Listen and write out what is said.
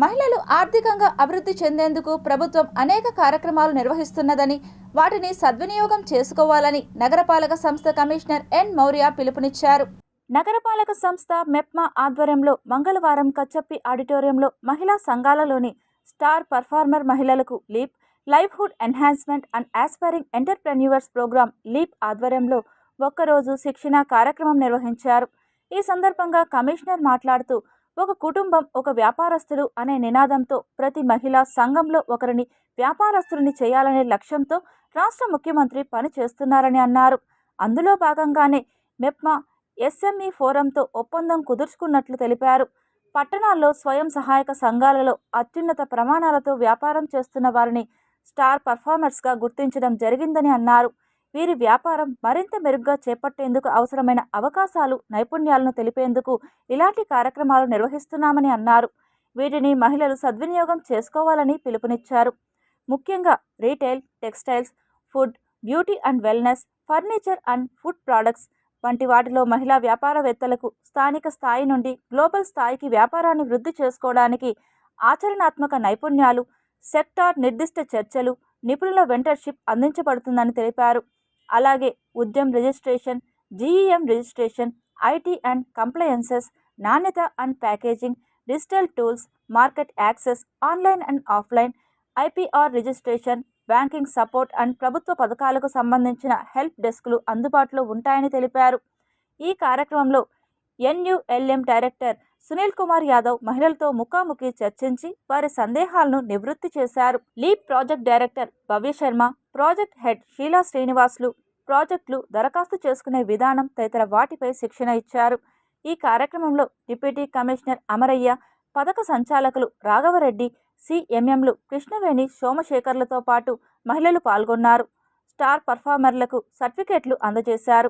మహిళలు ఆర్థికంగా అభివృద్ధి చెందేందుకు ప్రభుత్వం అనేక కార్యక్రమాలు నిర్వహిస్తున్నదని వాటిని సద్వినియోగం చేసుకోవాలని నగరపాలక సంస్థ కమిషనర్ ఎన్ మౌర్య పిలుపునిచ్చారు. నగరపాలక సంస్థ మెప్మా ఆధ్వర్యంలో మంగళవారం కచ్చప్పి ఆడిటోరియంలో మహిళా సంఘాలలోని స్టార్ పర్ఫార్మర్ మహిళలకు LEAP livelihood enhancement and aspiring entrepreneurs program LEAP ఆధ్వర్యంలో ఒక్కరోజు శిక్షణ కార్యక్రమం నిర్వహించారు. ఈ సందర్భంగా కమిషనర్ మాట్లాడుతూ ఒక కుటుంబం ఒక వ్యాపారస్తుడు అనే నినాదంతో ప్రతి మహిళ సంఘంలో ఒకరిని వ్యాపారస్తుడిని చేయాలనే లక్ష్యంతో రాష్ట్ర ముఖ్యమంత్రి పని చేస్తున్నారని అన్నారు. అందులో భాగంగానే మెప్మా ఎస్ఎంఈ ఫోరంతో ఒప్పందం కుదుర్చుకున్నట్లు తెలిపారు. పట్టణాల్లో స్వయం సహాయక సంఘాలలో అత్యున్నత ప్రమాణాలతో వ్యాపారం చేస్తున్న వారిని స్టార్ పర్ఫార్మర్స్గా గుర్తించడం జరిగిందని అన్నారు. వీరి వ్యాపారం మరింత మెరుగ్గా చేపట్టేందుకు అవసరమైన అవకాశాలు నైపుణ్యాలను తెలిపేందుకు ఇలాంటి కార్యక్రమాలు నిర్వహిస్తున్నామని అన్నారు. వీటిని మహిళలు సద్వినియోగం చేసుకోవాలని పిలుపునిచ్చారు. ముఖ్యంగా retail textiles food beauty and wellness furniture and food products వంటి వాటిలో మహిళా వ్యాపారవేత్తలకు స్థానిక స్థాయి నుండి గ్లోబల్ స్థాయికి వ్యాపారాన్ని వృద్ధి చేసుకోవడానికి ఆచరణాత్మక నైపుణ్యాలు సెక్టార్ నిర్దిష్ట చర్చలు నిపుణుల వెంటర్షిప్ అందించబడుతుందని తెలిపారు. అలాగే Udyam registration GeM registration IT and compliances నాణ్యత and packaging digital tools market access online and offline IPR registration banking support and ప్రభుత్వ పథకాలకు సంబంధించిన హెల్ప్ డెస్క్లు అందుబాటులో ఉంటాయని తెలిపారు. ఈ కార్యక్రమంలో ఎన్యుఎల్ఎం డైరెక్టర్ సునీల్ కుమార్ యాదవ్ మహిళలతో ముఖాముఖి చర్చించి వారి సందేహాలను నివృత్తి చేశారు. LEAP project director Bhavya Sharma project head Sheela Srinivasulu ప్రాజెక్టులు దరఖాస్తు చేసుకునే విధానం తదితర వాటిపై శిక్షణ ఇచ్చారు. ఈ కార్యక్రమంలో డిప్యూటీ కమిషనర్ అమరయ్య పథక సంచాలకులు రాఘవరెడ్డి సిఎంఎంలు కృష్ణవేణి సోమశేఖర్లతో పాటు మహిళలు పాల్గొన్నారు. స్టార్ పర్ఫార్మర్లకు సర్టిఫికేట్లు అందజేశారు.